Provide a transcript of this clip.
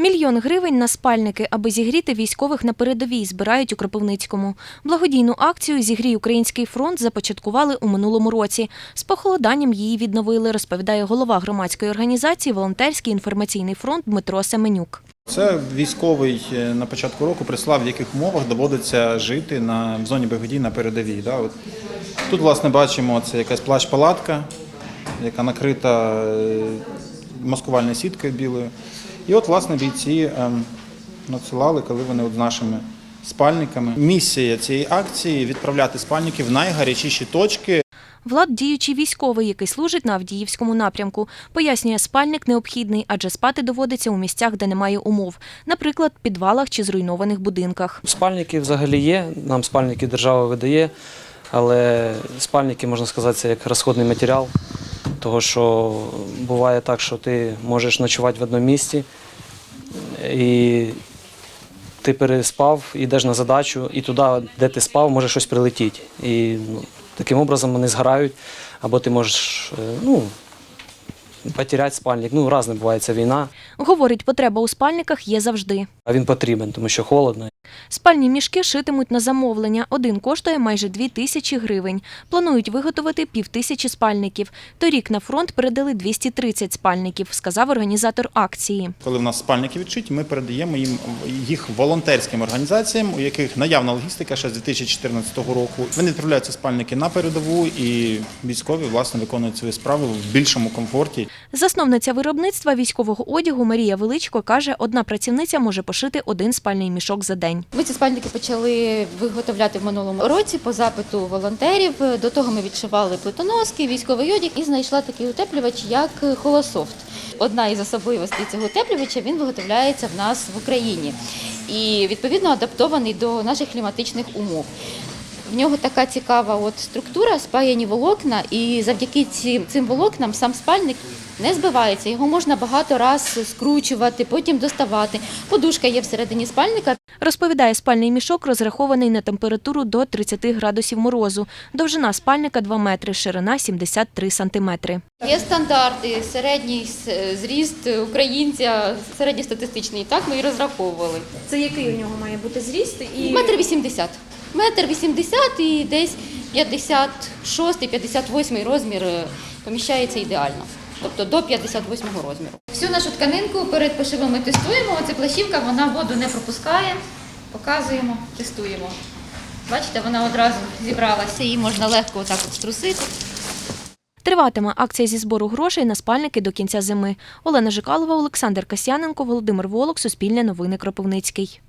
Мільйон гривень на спальники, аби зігріти військових на передовій, збирають у Кропивницькому. Благодійну акцію Зігрій український фронт започаткували у минулому році. З похолоданням її відновили, розповідає голова громадської організації Волонтерський інформаційний фронт Дмитро Семенюк. Це військовий е, на початку року прислав, в яких умовах доводиться жити на в зоні бойових на передовій. Да? От. Тут, власне, бачимо, це якась плащ-палатка, яка накрита е, маскувальною сіткою білою. І от, власне, бійці ем, надсилали, коли вони от з нашими спальниками. Місія цієї акції відправляти спальники в найгарячіші точки. Влад діючий військовий, який служить на Авдіївському напрямку. Пояснює, спальник необхідний, адже спати доводиться у місцях, де немає умов, наприклад, підвалах чи зруйнованих будинках. Спальники взагалі є, нам спальники держава видає, але спальники, можна сказати, це як розходний матеріал, того що буває так, що ти можеш ночувати в одному місці і ти переспав, йдеш на задачу, і туди, де ти спав, може щось прилетіти. І ну, таким образом вони згорають, або ти можеш е, ну, потеряти спальник. Ну, різне буває ця війна, Говорить, потреба у спальниках є завжди. а він потрібен, тому що холодно. Спальні мішки шитимуть на замовлення. Один коштує майже дві тисячі гривень. Планують виготовити півтисячі спальників. Торік на фронт передали 230 спальників, сказав організатор акції. Коли в нас спальники відшиті, ми передаємо їм їх волонтерським організаціям, у яких наявна логістика ще з 2014 року. Вони відправляють ці спальники на передову, і військові власне виконують свої справи в більшому комфорті. Засновниця виробництва військового одягу Марія Величко каже, одна працівниця може пошити один спальний мішок за день. Ми ці спальники почали виготовляти в минулому році по запиту волонтерів. До того ми відшивали плитоноски, військовий одяг і знайшла такий утеплювач, як Холософт. Одна із особливостей цього утеплювача він виготовляється в нас в Україні і відповідно адаптований до наших кліматичних умов. В нього така цікава от структура, спаяні волокна, і завдяки цим, волокнам сам спальник не збивається. Його можна багато раз скручувати, потім доставати. Подушка є всередині спальника, Розповідає, спальний мішок розрахований на температуру до 30 градусів морозу. Довжина спальника 2 метри, ширина 73 сантиметри. Є стандарти, середній зріст українця, середньостатистичний. Так ми і розраховували. Це який у нього має бути зріст? І Метр вісімдесят. Метр вісімдесят і десь 56-58 розмір е, поміщається ідеально. Тобто до 58 розміру. Всю нашу тканинку перед пошивом тестуємо. Оце плащівка, вона воду не пропускає. Показуємо, тестуємо. Бачите, вона одразу зібралася. Її можна легко отак от струсити. Триватиме акція зі збору грошей на спальники до кінця зими. Олена Жикалова, Олександр Касяненко, Володимир Волок, Суспільне новини Кропивницький.